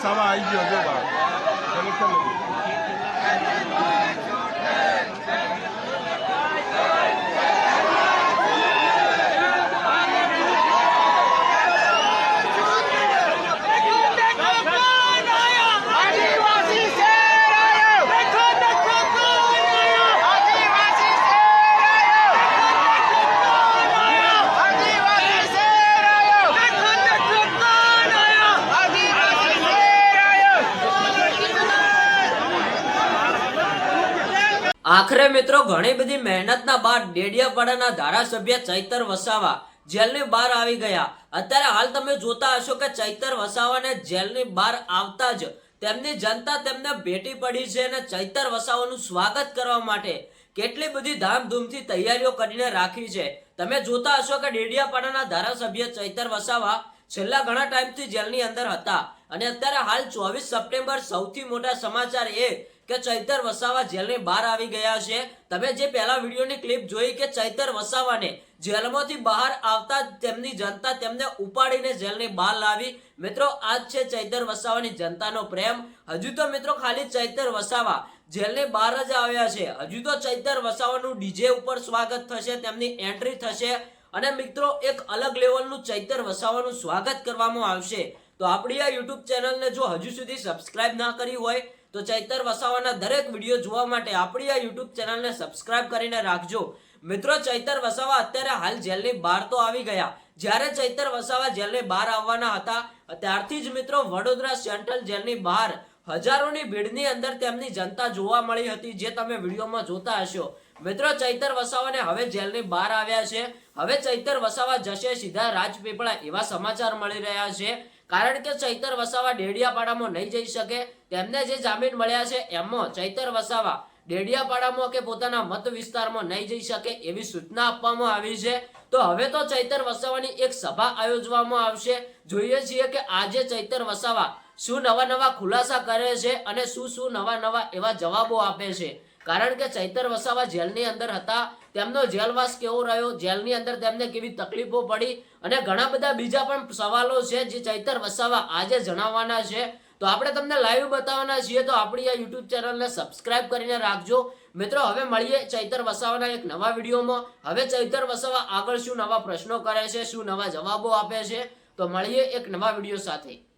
વસાવા આવી ગયો જો બા. આખરે મિત્રો, ઘણી બધી મહેનતના બાદ ડેડિયાપાડાના ધારાસભ્ય ચૈતર વસાવા જેલની બહાર આવી ગયા. અત્યારે હાલ તમે જોતા હશો કે ચૈતર વસાવાને જેલની બહાર આવતા જ તેમની જનતા તેમને ભેટી પડી છે અને ચૈતર વસાવાનું સ્વાગત કરવા માટે કેટલી બધી ધામધૂમથી તૈયારીઓ કરીને રાખી છે. તમે જોતા હશો કે ડેડિયાપાડાના ધારાસભ્ય ચૈતર વસાવા છેલ્લા ઘણા ટાઈમથી જેલની અંદર હતા. અને અત્યારે હાલ ચોવીસ સપ્ટેમ્બર સૌથી મોટા સમાચાર એ કે ચૈતર વસાવા જેલની બહાર આવી ગયા છે. તમે જે પહેલા વિડીયોની ક્લિપ જોઈ કે ચૈતર વસાવાને જેલમાંથી બહાર આવતા તેમની જનતા તેમને ઉપાડીને જેલની બહાર લાવી. મિત્રો, આજ છે ચૈતર વસાવાની જનતાનો પ્રેમ. હજુ તો મિત્રો ખાલી ચૈતર વસાવા જેલની બહાર જ આવ્યા છે. હજુ તો ચૈતર વસાવાનું ડીજે ઉપર સ્વાગત થશે, તેમની એન્ટ્રી થશે. અને મિત્રો, એક અલગ લેવલનું ચૈતર વસાવાનું સ્વાગત કરવામાં આવશે. તો આપણી આ યુટ્યુબ ચેનલને જો હજુ સુધી સબસ્ક્રાઇબ ના કરી હોય તો ચૈતર વસાવાના દરેક વીડિયો જોવા માટે આપણી આ યુટ્યુબ ચેનલને સબસ્ક્રાઇબ કરીને રાખજો. મિત્રો, ચૈતર વસાવા અત્યારે હાલ જેલની બહાર તો આવી ગયા. જ્યારે ચૈતર વસાવા જેલની બહાર આવવાના હતા, ત્યારથી જ મિત્રો વડોદરા સેન્ટ્રલ જેલની બહાર હજારોની ભીડની અંદર તેમની જનતા જોવા મળી હતી, જે તમે વિડીયોમાં જોતા હશો. મિત્રો, ચૈતર વસાવાને હવે જેલની બહાર આવ્યા છે. હવે ચૈતર વસાવા જશે સીધા રાજપીપળા એવા સમાચાર મળી રહ્યા છે. કારણ કે ચૈતર વસાવા ડેડિયાપાડામાં નહીં જઈ શકે, તેમને જે જામીન મળ્યા છે, એમાં ચૈતર વસાવા ડેડિયાપાડામાં કે પોતાના મત વિસ્તારમાં નહીં જઈ શકે એવી સૂચના આપવામાં આવી છે. તો હવે તો ચૈતર વસાવાની એક સભા આયોજવામાં આવશે. જોઈએ છીએ કે આજે ચૈતર વસાવા શું નવા નવા ખુલાસા કરે છે અને શું શું નવા નવા એવા જવાબો આપે છે. કારણ કે ચૈતર વસાવા જેલની અંદર હતા, તેમનો જેલવાસ કેવો રહ્યો? જેલની અંદર તેમને કેવી તકલીફો પડી? અને ઘણા બધા બીજા પણ સવાલો છે જે ચૈતર વસાવા આજે જણાવવાના છે. તો આપણે તમને લાઈવ બતાવવાના છીએ, તો આપણી આ યુટ્યુબ ચેનલને સબસ્ક્રાઇબ કરીને રાખજો. મિત્રો, હવે મળીએ ચૈતર વસાવાના એક નવા વિડીયોમાં. હવે ચૈતર વસાવા આગળ શું નવા પ્રશ્નો કરે છે, શું નવા જવાબો આપે છે? તો મળીએ એક નવા વીડિયો સાથે.